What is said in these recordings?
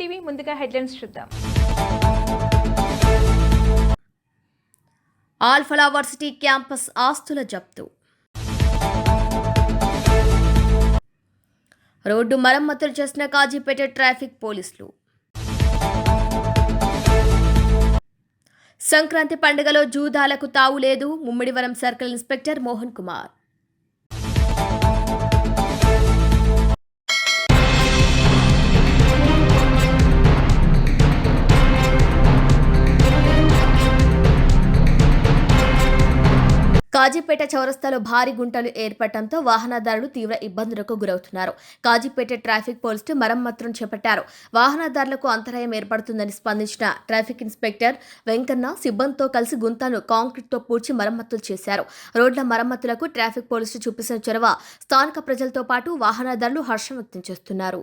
TV ముందుగా headlines చూద్దాం. Alfalah varsity campus ఆస్తుల జప్తు. రోడ్డు మరమ్మతులు చేసిన కాజీపేట ట్రాఫిక్ పోలీసులు. సంక్రాంతి పండుగలో జూదాలకు తావు లేదు ముమ్మిడివరం సర్కిల్ ఇన్స్పెక్టర్ మోహన్ కుమార్. కాజీపేట చౌరస్తాలో భారీ గుంటలు ఏర్పడటంతో వాహనదారులు తీవ్ర ఇబ్బందులకు గురవుతున్నారు. కాజీపేట ట్రాఫిక్ పోలీసులు మరమ్మతులను చేపట్టారు. వాహనదారులకు అంతరాయం ఏర్పడుతుందని స్పందించిన ట్రాఫిక్ ఇన్స్పెక్టర్ వెంకన్న సిబ్బందితో కలిసి గుంతను కాంక్రీట్తో పూడ్చి మరమ్మతులు చేశారు. రోడ్ల మరమ్మతులకు ట్రాఫిక్ పోలీసులు చూపిస్తున్న చొరవ స్థానిక ప్రజలతో పాటు వాహనదారులు హర్షం వ్యక్తం చేస్తున్నారు.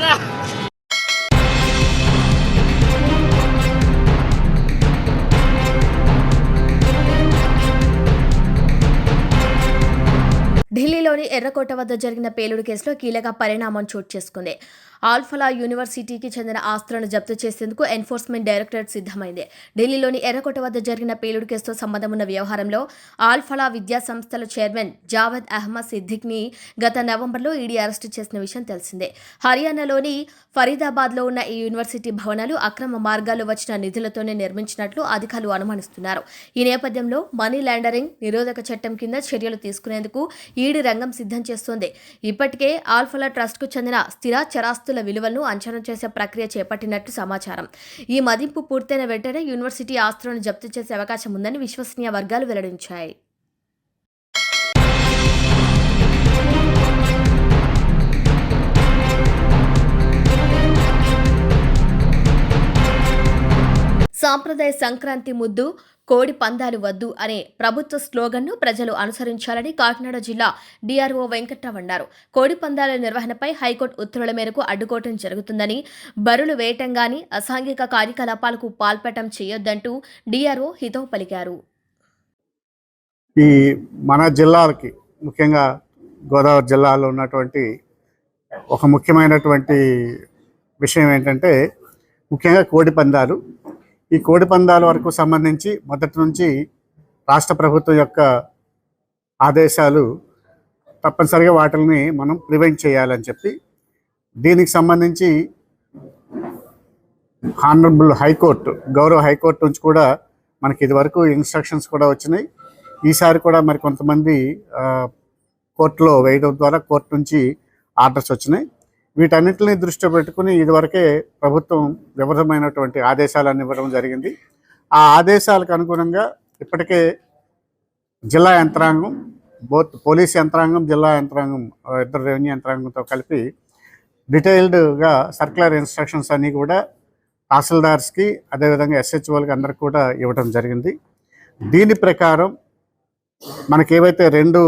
పద్దెనిమిది ఢిల్లీలోని ఎర్రకోట వద్ద జరిగిన పేలుడు కేసులో కీలక పరిణామం చోటు చేసుకుంది. ఆల్ఫలా యూనివర్సిటీకి చెందిన ఆస్తులను జప్తు చేసేందుకు ఎన్ఫోర్స్మెంట్ డైరెక్టరేట్ సిద్ధమైంది. ఢిల్లీలోని ఎర్రకోట వద్ద జరిగిన పేలుడు కేసుతో సంబంధం ఉన్న వ్యవహారంలో ఆల్ఫలా విద్యా సంస్థల చైర్మన్ జావద్ అహ్మద్ సిద్దిక్ని గత నవంబర్లో ఈడీ అరెస్టు చేసిన విషయం తెలిసిందే. హర్యానాలోని ఫరీదాబాద్లో ఉన్న ఈ యూనివర్సిటీ భవనాలు అక్రమ మార్గాల్లో వచ్చిన నిధులతోనే నిర్మించినట్లు అధికారులు అనుమానిస్తున్నారు. ఈ నేపథ్యంలో మనీ లాండరింగ్ నిరోధక చట్టం కింద చర్యలు తీసుకునేందుకు ఈడీ రంగం సిద్ధం చేస్తోంది. ఇప్పటికే ఆల్ఫలా ట్రస్ట్కు చెందిన స్థిర చరాస్తు ఆస్తుల విలువలను అంచనా చేసే ప్రక్రియ చేపట్టినట్టు సమాచారం. ఈ మదింపు పూర్తయిన వెంటనే యూనివర్సిటీ ఆస్తులను జప్తు చేసే అవకాశం ఉందని విశ్వసనీయ వర్గాలు వెల్లడించాయి. సాంప్రదాయ సంక్రాంతి ముద్దు కోడి పందాలు వద్దు అనే ప్రభుత్వ స్లోగన్ను ప్రజలు అనుసరించాలని కాకినాడ జిల్లా డిఆర్ఓ వెంకట్రావు అన్నారు కోడి పందాల నిర్వహణపై హైకోర్టు ఉత్తర్వుల మేరకు అడ్డుకోవటం జరుగుతుందని బరులు వేయటం గాని అసాంఘిక కార్యకలాపాలకు పాల్పడటం చేయొద్దంటూ డిఆర్ఓ హితవు పలికారు. ఈ మన జిల్లాలకి ముఖ్యంగా గోదావరి జిల్లాలో ఉన్నటువంటి ఒక ముఖ్యమైనటువంటి విషయం ఏంటంటే ముఖ్యంగా కోడి పందాలు ఈ కోడి పందాల వరకు సంబంధించి మొదటి నుంచి రాష్ట్ర ప్రభుత్వం యొక్క ఆదేశాలు తప్పనిసరిగా వాటిని మనం ప్రివెంట్ చేయాలని చెప్పి దీనికి సంబంధించి హానరబుల్ హైకోర్టు గౌరవ హైకోర్టు నుంచి కూడా మనకి ఇదివరకు ఇన్స్ట్రక్షన్స్ కూడా వచ్చినాయి. ఈసారి కూడా మరి కొంతమంది కోర్టులో వేయడం ద్వారా కోర్టు నుంచి ఆర్డర్స్ వచ్చినాయి. వీటన్నిటిని దృష్టిలో పెట్టుకుని ఇదివరకే ప్రభుత్వం వివరమైనటువంటి ఆదేశాలను ఇవ్వడం జరిగింది. ఆ ఆదేశాలకు అనుగుణంగా ఇప్పటికే జిల్లా యంత్రాంగం బోత్ పోలీస్ యంత్రాంగం జిల్లా యంత్రాంగం ఇద్దరు రెవెన్యూ యంత్రాంగంతో కలిపి డీటెయిల్డ్గా సర్క్యులర్ ఇన్స్ట్రక్షన్స్ అన్నీ కూడా తహసీల్దార్స్కి అదేవిధంగా ఎస్హెచ్ఓలకి అందరికి కూడా ఇవ్వడం జరిగింది. దీని ప్రకారం మనకి ఏవైతే రెండు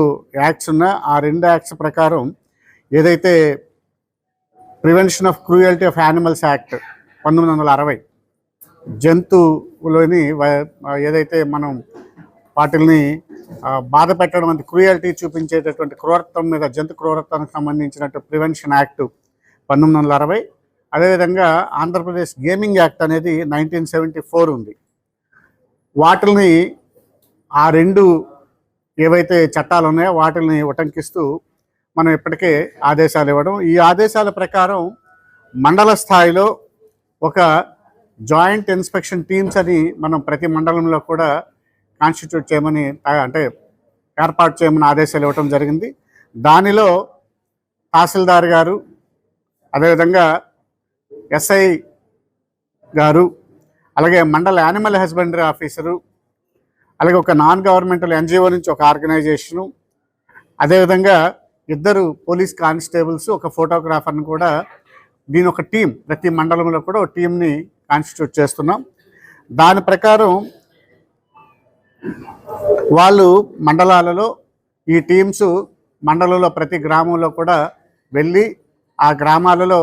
యాక్ట్స్ ఉన్నా ఆ రెండు యాక్ట్స్ ప్రకారం ఏదైతే prevention of cruelty of animals act పంతొమ్మిది వందల అరవై. జంతువులోని ఏదైతే మనం వాటిల్ని బాధ పెట్టడం అంటే క్రూయల్టీ చూపించేటటువంటి క్రూరత్వం మీద జంతు క్రూరత్వానికి సంబంధించినట్టు ప్రివెన్షన్ యాక్ట్ పంతొమ్మిది వందల అరవై. అదేవిధంగా ఆంధ్రప్రదేశ్ గేమింగ్ యాక్ట్ అనేది నైన్టీన్ సెవెంటీ ఫోర్ ఉంది. వాటిని ఆ రెండు ఏవైతే చట్టాలు ఉన్నాయో వాటిని ఉటంకిస్తూ మనం ఇప్పటికే ఆదేశాలు ఇవ్వడం. ఈ ఆదేశాల ప్రకారం మండల స్థాయిలో ఒక జాయింట్ ఇన్స్పెక్షన్ టీమ్స్ అని మనం ప్రతి మండలంలో కూడా కాన్స్టిట్యూట్ చేయమని అంటే ఏర్పాటు చేయమని ఆదేశాలు ఇవ్వటం జరిగింది. దానిలో తహసీల్దార్ గారు అదేవిధంగా ఎస్ఐ గారు అలాగే మండల యానిమల్ హస్బెండరీ ఆఫీసరు అలాగే ఒక నాన్ గవర్నమెంటల్ ఎన్జిఓ నుంచి ఒక ఆర్గనైజేషను అదేవిధంగా ఇద్దరు పోలీస్ కానిస్టేబుల్స్ ఒక ఫోటోగ్రాఫర్ని కూడా దీని ఒక టీం ప్రతి మండలంలో కూడా ఒక టీంని కాన్స్టిట్యూట్ చేస్తున్నాం. దాని ప్రకారం వాళ్ళు మండలాలలో ఈ టీమ్స్ మండలంలో ప్రతి గ్రామంలో కూడా వెళ్ళి ఆ గ్రామాలలో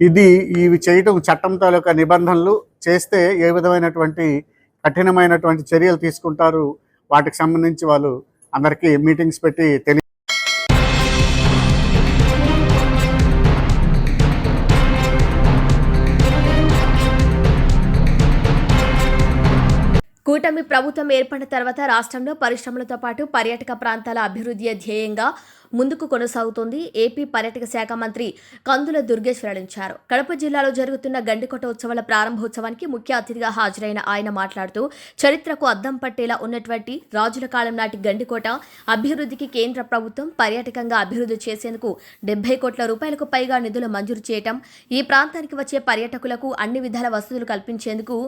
ఇది ఇవి చేయటం చట్టం తాలూకా నిబంధనలు చేస్తే ఏ విధమైనటువంటి కఠినమైనటువంటి చర్యలు తీసుకుంటారు? వాటికి సంబంధించి వాళ్ళు అందరికీ మీటింగ్స్ పెట్టి తెలియ ప్రభుత్వం ఏర్పడిన తర్వాత రాష్ట్రంలో పరిశ్రమలతో పాటు పర్యాటక ప్రాంతాల అభివృద్ధి ధ్యేయంగా ముందుకు కొనసాగుతోంది. ఏపీ పర్యాటక శాఖ మంత్రి కందుల దుర్గేష్ వెల్లడించారు. కడప జిల్లాలో జరుగుతున్న గండికోట ఉత్సవాల ప్రారంభోత్సవానికి ముఖ్య అతిథిగా హాజరైన ఆయన మాట్లాడుతూ చరిత్రకు అద్దం పట్టేలా ఉన్నటువంటి రాజుల కాలం నాటి గండికోట అభివృద్ధికి కేంద్ర ప్రభుత్వం పర్యాటకంగా అభివృద్ధి చేసేందుకు డెబ్బై కోట్ల రూపాయలకు పైగా నిధులు మంజూరు చేయటం ఈ ప్రాంతానికి వచ్చే పర్యాటకులకు అన్ని విధాల వసతులు కల్పించేందుకు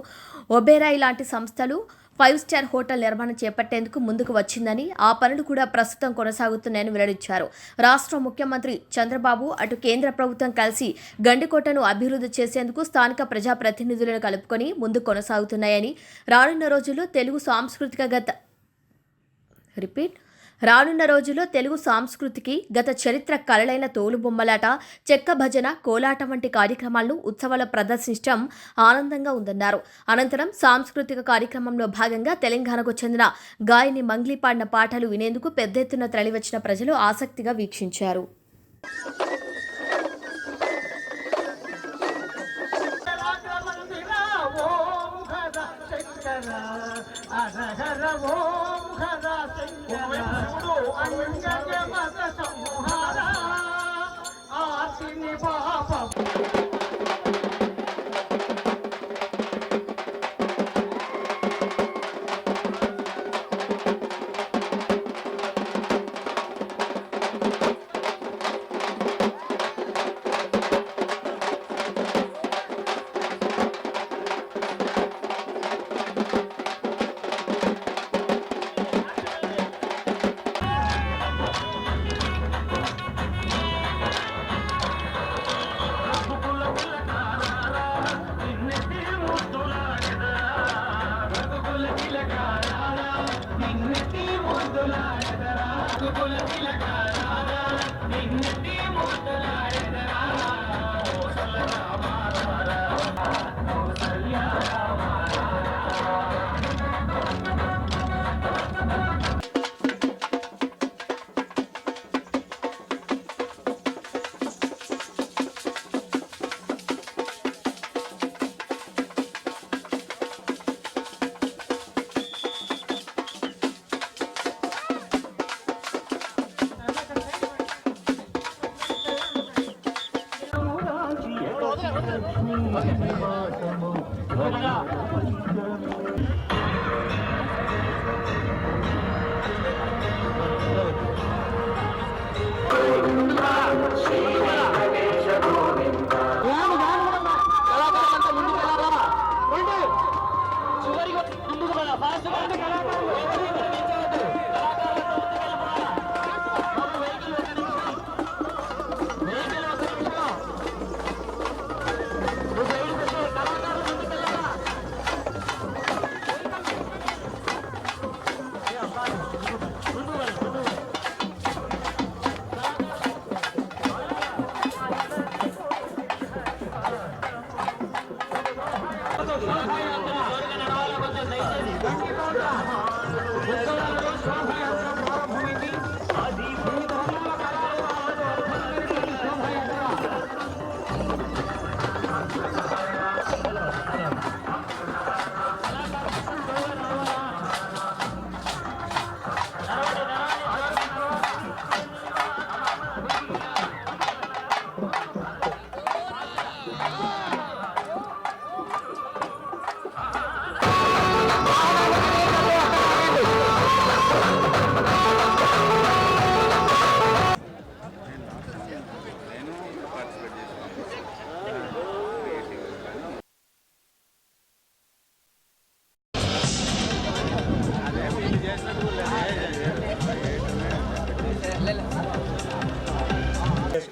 ఒబేరాయ్ లాంటి సంస్థలు ఫైవ్ స్టార్ హోటల్ నిర్మాణం చేపట్టేందుకు ముందుకు వచ్చిందని ఆ పనులు కూడా ప్రస్తుతం కొనసాగుతున్నాయని వెల్లడించారు. రాష్ట్ర ముఖ్యమంత్రి చంద్రబాబు అటు కేంద్ర ప్రభుత్వం కలిసి గండికోటను అభివృద్ధి చేసేందుకు స్థానిక ప్రజాప్రతినిధులను కలుపుకొని ముందుకు కొనసాగుతున్నాయని రానున్న రోజుల్లో తెలుగు సాంస్కృతిక గత రిపీట్. రానున్న రోజుల్లో తెలుగు సాంస్కృతికి గత చరిత్ర కళలైన తోలుబొమ్మలాట చెక్క భజన కోలాటం వంటి కార్యక్రమాలను ఉత్సవాల ప్రదర్శించడం ఆనందంగా ఉందన్నారు. అనంతరం సాంస్కృతిక కార్యక్రమంలో భాగంగా తెలంగాణకు చెందిన గాయని మంగ్లీ పాడిన పాటలు వినేందుకు పెద్ద ఎత్తున తరలివచ్చిన ప్రజలు ఆసక్తిగా వీక్షించారు. ఓం Yeah. Okay.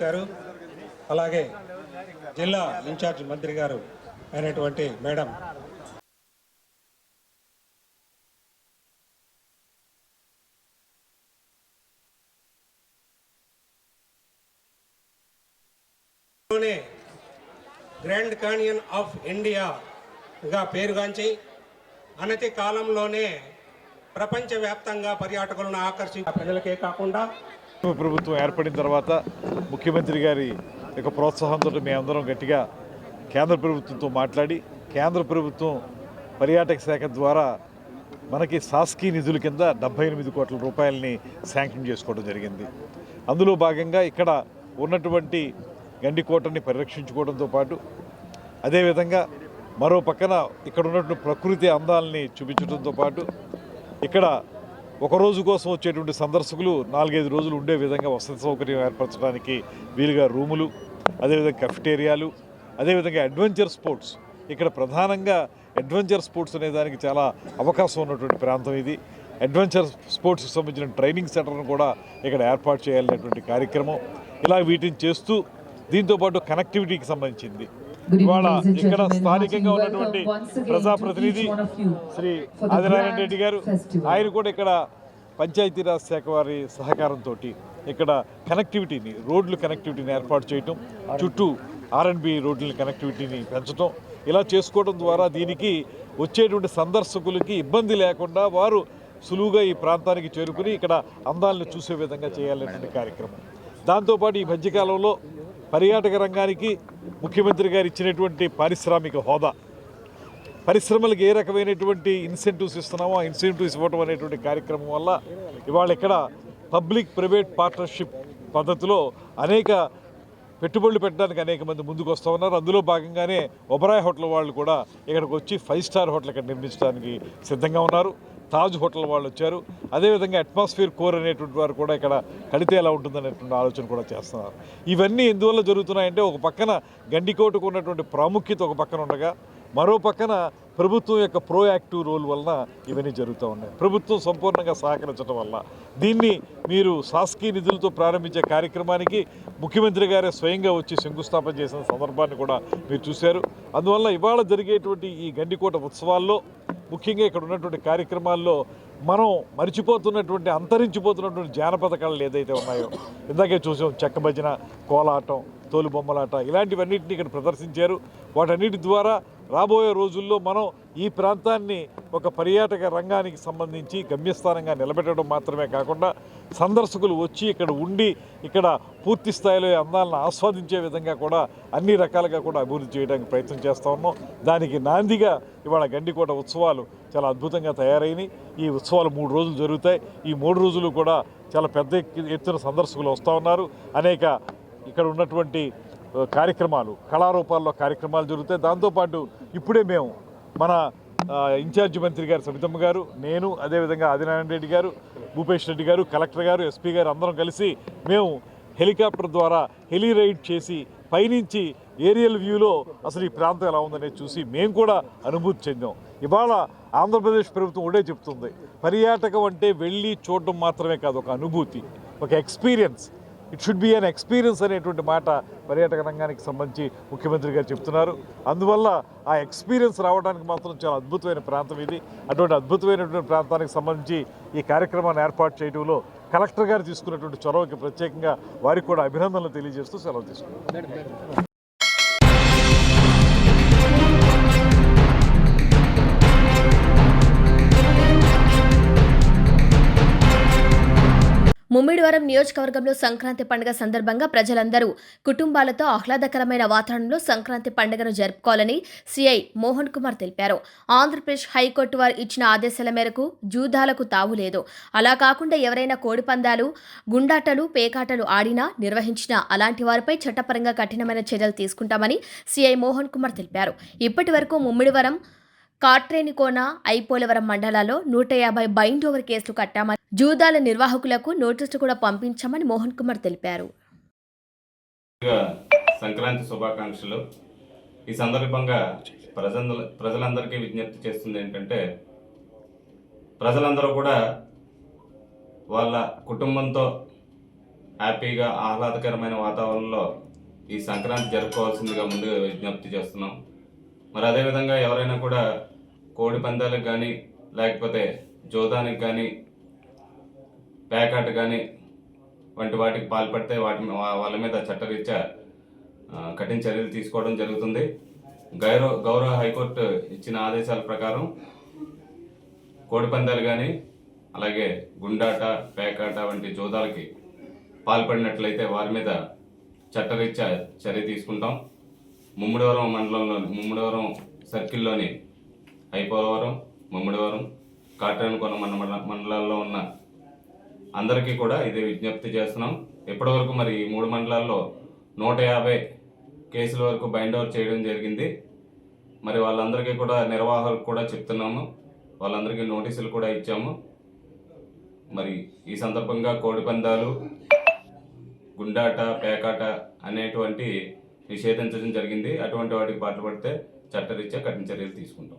గారు అలాగే జిల్లా ఇన్ఛార్జ్ మంత్రి గారు అయినటువంటి మేడం. గ్రాండ్ కానియన్ ఆఫ్ ఇండియాగా పేరుగాంచి అనతి కాలంలోనే ప్రపంచవ్యాప్తంగా పర్యాటకులను ఆకర్షించే ప్రజలకే కాకుండా ప్రభుత్వం ఏర్పడిన తర్వాత ముఖ్యమంత్రి గారి యొక్క ప్రోత్సాహంతో మేమందరం గట్టిగా కేంద్ర ప్రభుత్వంతో మాట్లాడి కేంద్ర ప్రభుత్వం పర్యాటక శాఖ ద్వారా మనకి సాస్కీ నిధుల కింద డెబ్బై ఎనిమిది కోట్ల రూపాయలని శాంక్షన్ చేసుకోవడం జరిగింది. అందులో భాగంగా ఇక్కడ ఉన్నటువంటి గండికోటని పరిరక్షించుకోవడంతో పాటు అదేవిధంగా మరో పక్కన ఇక్కడ ఉన్నటువంటి ప్రకృతి అందాలని చూపించడంతో పాటు ఇక్కడ ఒక రోజు కోసం వచ్చేటువంటి సందర్శకులు నాలుగైదు రోజులు ఉండే విధంగా వసతి సౌకర్యం ఏర్పరచడానికి వీలుగా రూములు అదేవిధంగా కఫెటేరియాలు అదేవిధంగా అడ్వెంచర్ స్పోర్ట్స్ ఇక్కడ ప్రధానంగా అడ్వెంచర్ స్పోర్ట్స్ అనే దానికి చాలా అవకాశం ఉన్నటువంటి ప్రాంతం ఇది. అడ్వెంచర్ స్పోర్ట్స్కి సంబంధించిన ట్రైనింగ్ సెంటర్ను కూడా ఇక్కడ ఏర్పాటు చేయాలనేటువంటి కార్యక్రమం. ఇలా వీటిని చేస్తూ దీంతోపాటు కనెక్టివిటీకి సంబంధించింది. ఇవాళ ఇక్కడ. స్థానికంగా ఉన్నటువంటి ప్రజాప్రతినిధి శ్రీ ఆదినారాయణ రెడ్డి గారు. ఆయన కూడా ఇక్కడ పంచాయతీరాజ్ శాఖ వారి సహకారంతో ఇక్కడ కనెక్టివిటీని రోడ్లు కనెక్టివిటీని ఏర్పాటు చేయటం చుట్టూ ఆర్ఎన్బి రోడ్ల కనెక్టివిటీని పెంచడం ఇలా చేసుకోవడం ద్వారా దీనికి వచ్చేటువంటి సందర్శకులకి ఇబ్బంది లేకుండా వారు సులువుగా ఈ ప్రాంతానికి చేరుకుని ఇక్కడ అందాలను చూసే విధంగా చేయాలనేటువంటి కార్యక్రమం దాంతోపాటు ఈ మధ్యకాలంలో పర్యాటక రంగానికి ముఖ్యమంత్రి గారు ఇచ్చినటువంటి పారిశ్రామిక హోదా. పరిశ్రమలకు ఏ రకమైనటువంటి ఇన్సెంటివ్స్ ఇస్తున్నామో ఆ ఇన్సెంటివ్స్ ఇవ్వడం అనేటువంటి కార్యక్రమం వల్ల ఇవాళ ఇక్కడ పబ్లిక్ ప్రైవేట్ పార్ట్నర్షిప్ పద్ధతిలో అనేక పెట్టుబడులు పెట్టడానికి అనేక మంది ముందుకు వస్తూ ఉన్నారు. అందులో భాగంగానే ఒబరాయ్ హోటల్ వాళ్ళు కూడా ఇక్కడికి వచ్చి ఫైవ్ స్టార్ హోటల్ ఇక్కడ నిర్మించడానికి సిద్ధంగా ఉన్నారు. తాజ్ హోటల్ వాళ్ళు వచ్చారు. అదేవిధంగా అట్మాస్ఫియర్ కోర్ అనేటువంటి వారు కూడా ఇక్కడ కడితే ఎలా ఉంటుందనేటువంటి ఆలోచన కూడా చేస్తున్నారు. ఇవన్నీ ఎందువల్ల జరుగుతున్నాయంటే ఒక పక్కన గండికోటకు ఉన్నటువంటి ప్రాముఖ్యత ఒక పక్కన ఉండగా మరో పక్కన ప్రభుత్వం యొక్క ప్రోయాక్టివ్ రోల్ వలన ఇవన్నీ జరుగుతూ ఉన్నాయి. ప్రభుత్వం సంపూర్ణంగా సహకరించడం వల్ల. దీన్ని మీరు శాసకీయ నిధులతో ప్రారంభించే కార్యక్రమానికి ముఖ్యమంత్రి గారే స్వయంగా వచ్చి శంకుస్థాపన చేసిన సందర్భాన్ని కూడా మీరు చూశారు. అందువల్ల ఇవాళ జరిగేటువంటి ఈ గండికోట ఉత్సవాల్లో ముఖ్యంగా ఇక్కడ ఉన్నటువంటి కార్యక్రమాల్లో మనం మరిచిపోతున్నటువంటి అంతరించిపోతున్నటువంటి జానపద కళలు ఏదైతే ఉన్నాయో ఇందాకే చూసాం చెక్క భజన కోలాటం తోలుబొమ్మలాట ఇలాంటివన్నింటినీ ఇక్కడ ప్రదర్శించారు. వాటన్నిటి ద్వారా రాబోయే రోజుల్లో మనం ఈ ప్రాంతాన్ని ఒక పర్యాటక రంగానికి సంబంధించి గమ్యస్థానంగా నిలబెట్టడం మాత్రమే కాకుండా సందర్శకులు వచ్చి ఇక్కడ ఉండి ఇక్కడ పూర్తి స్థాయిలో అందాలను ఆస్వాదించే విధంగా కూడా అన్ని రకాలుగా కూడా అభివృద్ధి చేయడానికి ప్రయత్నం చేస్తూ ఉన్నాం. దానికి నాందిగా ఇవాళ గండికోట ఉత్సవాలు చాలా అద్భుతంగా తయారైనవి ఈ ఉత్సవాలు మూడు రోజులు జరుగుతాయి. ఈ మూడు రోజులు కూడా చాలా పెద్ద ఎత్తున సందర్శకులు వస్తూ ఉన్నారు. అనేక ఇక్కడ ఉన్నటువంటి కార్యక్రమాలు కళారూపాల్లో కార్యక్రమాలు జరుగుతాయి. దాంతోపాటు ఇప్పుడే మేము మన ఇన్ఛార్జ్ మంత్రి గారు సబితమ్మ గారు నేను అదేవిధంగా ఆదినారాయణ రెడ్డి గారు భూపేష్ రెడ్డి గారు కలెక్టర్ గారు ఎస్పీ గారు అందరం కలిసి మేము హెలికాప్టర్ ద్వారా హెలి రైడ్ చేసి పైనుంచి ఏరియల్ వ్యూలో అసలు ఈ ప్రాంతం ఎలా ఉందనేది చూసి మేము కూడా అనుభూతి చెందాం. ఇవాళ ఆంధ్రప్రదేశ్ ప్రభుత్వం ఒకటే చెప్తుంది పర్యాటకం అంటే వెళ్ళి చూడడం మాత్రమే కాదు ఒక అనుభూతి ఒక experience. It should be an experience అనేటువంటి మాట పర్యాటక రంగానికి సంబంధించి ముఖ్యమంత్రి గారు చెప్తున్నారు. అందువల్ల ఆ ఎక్స్పీరియన్స్ రావడానికి మాత్రం చాలా అద్భుతమైన ప్రాంతం ఇది. అటువంటి అద్భుతమైనటువంటి ప్రాంతానికి సంబంధించి ఈ కార్యక్రమాన్ని ఏర్పాటు చేయడంలో కలెక్టర్ గారు తీసుకున్నటువంటి చొరవకి ప్రత్యేకంగా వారికి కూడా అభినందనలు తెలియజేస్తూ సెలవు తీసుకున్నారు ముమ్మిడివరం నియోజకవర్గంలో సంక్రాంతి పండుగ సందర్భంగా ప్రజలందరూ కుటుంబాలతో ఆహ్లాదకరమైన వాతావరణంలో సంక్రాంతి పండుగను జరుపుకోవాలని సిఐ మోహన్ కుమార్ తెలిపారు. ఆంధ్రప్రదేశ్ హైకోర్టు వారు ఇచ్చిన ఆదేశాల మేరకు జూదాలకు తావు లేదు. అలా కాకుండా ఎవరైనా కోడిపందాలు గుండాటలు పేకాటలు ఆడినా నిర్వహించినా అలాంటి వారిపై చట్టపరంగా కఠినమైన చర్యలు తీసుకుంటామని సిఐ మోహన్ కుమార్ తెలిపారు. ఇప్పటి వరకు ముమ్మిడివరం కాట్రేనికోన ఐపోలవరం మండలాల్లో నూట యాభై బైండ్ ఓవర్ కేసులు కట్టామని జూదాల నిర్వాహకులకు నోటీసులు కూడా పంపించామని మోహన్ కుమార్ తెలిపారు. సంక్రాంతి శుభాకాంక్షలు. ఈ సందర్భంగా ప్రజల ప్రజలందరికీ విజ్ఞప్తి చేస్తుంది ఏంటంటే ప్రజలందరూ కూడా వాళ్ళ కుటుంబంతో హ్యాపీగా ఆహ్లాదకరమైన వాతావరణంలో ఈ సంక్రాంతి జరుపుకోవాల్సిందిగా ముందుగా విజ్ఞప్తి చేస్తున్నాం. మరి అదేవిధంగా ఎవరైనా కూడా కోడి పందాలకు కానీ లేకపోతే జోదానికి కానీ పేకాట కానీ వంటి వాటికి పాల్పడితే వాటి వాళ్ళ మీద చట్టరీత్యా కఠిన చర్యలు తీసుకోవడం జరుగుతుంది. గౌరవ గౌరవ హైకోర్టు ఇచ్చిన ఆదేశాల ప్రకారం కోడి పందాలు కానీ అలాగే గుండాట పేకాట వంటి జోదాలకి పాల్పడినట్లయితే వారి మీద చట్టరీత్యా చర్య తీసుకుంటాం. ముమ్మడివరం మండలంలోని ముమ్మడివరం సర్కిల్లోని హైపోలవరం ముమ్మడివరం కాట్రానికొన మన మండలాల్లో ఉన్న అందరికీ కూడా ఇదే విజ్ఞప్తి చేస్తున్నాం. ఇప్పటివరకు మరి ఈ మూడు మండలాల్లో నూట యాభై కేసుల వరకు బైండ్ ఓవర్ చేయడం జరిగింది. మరి వాళ్ళందరికీ కూడా నిర్వాహకులకు కూడా చెప్తున్నాము. వాళ్ళందరికీ నోటీసులు కూడా ఇచ్చాము. మరి ఈ సందర్భంగా కోడి పందాలు గుండాట పేకాట అనేటువంటి నిషేధించడం జరిగింది. అటువంటి వాటికి పాల్పడితే చట్టరీత్యా కఠిన చర్యలు తీసుకుంటాం.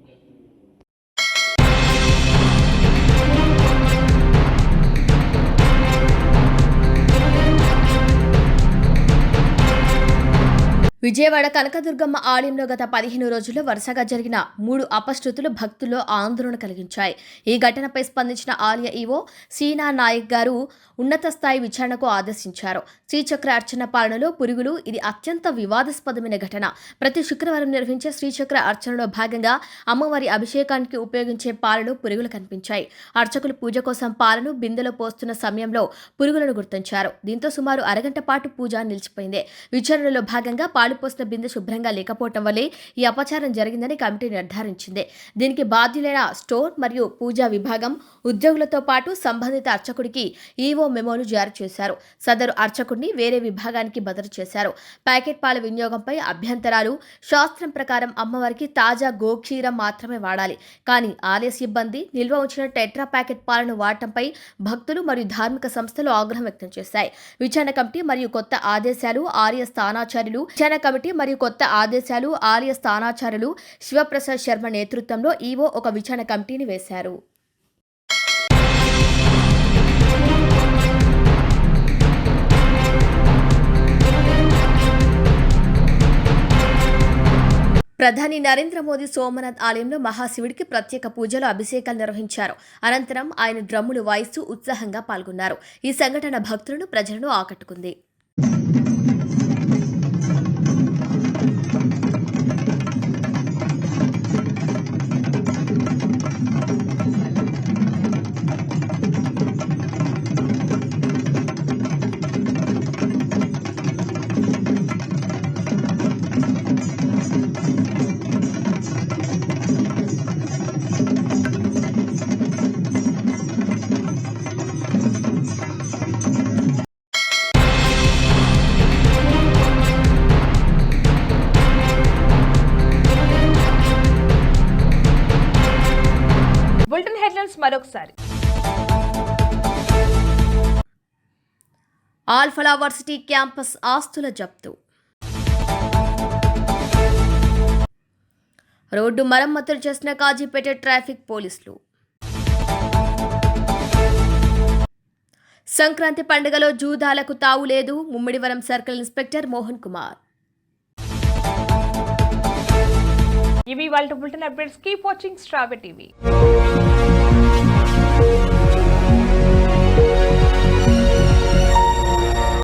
విజయవాడ కనకదుర్గమ్మ ఆలయంలో గత పదిహేను రోజుల్లో వరుసగా జరిగిన మూడు అపశృతులు భక్తుల్లో ఆందోళన కలిగించాయి. ఈ ఘటనపై స్పందించిన ఆలయ ఈవో సీనా నాయక్ గారు ఉన్నత స్థాయి విచారణకు ఆదేశించారు. శ్రీచక్ర అర్చన పాలనలో పురుగులు ఇది అత్యంత వివాదాస్పదమైన ఘటన. ప్రతి శుక్రవారం నిర్వహించే శ్రీచక్ర అర్చనలో భాగంగా అమ్మవారి అభిషేకానికి ఉపయోగించే పాలలో పురుగులు కనిపించాయి. అర్చకులు పూజ కోసం పాలను బిందెలో పోస్తున్న సమయంలో పురుగులను గుర్తించారు. దీంతో సుమారు అరగంట పాటు పూజ నిలిచిపోయింది. విచారణలో భాగంగా పాలు పోసిన బిందె శుభ్రంగా లేకపోవటం వల్లే ఈ అపచారం జరిగిందని కమిటీ నిర్ధారించింది. దీనికి బాధ్యులైన స్టోర్ మరియు పూజా విభాగం ఉద్యోగులతో పాటు సంబంధిత అర్చకుడికి ఈవో మెమోలు జారీ చేశారు. సదరు అర్చకుడిని వేరే విభాగానికి బదిలీ చేశారు. ప్యాకెట్ పాల వినియోగంపై అభ్యంతరాలు శాస్త్రం ప్రకారం అమ్మవారికి తాజా గోక్షీరం మాత్రమే వాడాలి. కానీ ఆలయ సిబ్బంది నిల్వ ఉంచిన టెట్రా ప్యాకెట్ పాలను వాడటంపై భక్తులు మరియు ధార్మిక సంస్థలు ఆగ్రహం వ్యక్తం చేశాయి. విచారణ కమిటీ మరియు కొత్త ఆదేశాలు ఆర్య స్థానాచార్యులు విచారణ కమిటీ మరియు కొత్త ఆదేశాలు ఆలయ స్థానాచారులు శివప్రసాద్ శర్మ నేతృత్వంలో ఈవో ఒక విచారణ కమిటీని వేశారు. ప్రధాని నరేంద్ర మోదీ సోమనాథ్ ఆలయంలో మహాశివుడికి ప్రత్యేక పూజలు అభిషేకాలు నిర్వహించారు. అనంతరం ఆయన డ్రమ్ములు వాయిస్తూ ఉత్సాహంగా పాల్గొన్నారు. ఈ సంఘటన భక్తులను ప్రజలను ఆకట్టుకుంది. హెడ్లైన్స్ మరొకసారి. ఆల్ఫలా వర్సిటీ క్యాంపస్ ఆస్తుల జప్తు. రోడ్డు మరమ్మతులు చేసిన కాజీపేట ట్రాఫిక్ పోలీసులు. సంక్రాంతి పండుగలో జూదాలకు తావు లేదు. Mummidivaram circle inspector Mohan Kumar. ఇవి వాళ్ళ బులెటిన్ అప్డేట్స్. కీప్ వాచింగ్ స్ట్రాబె టీవీ.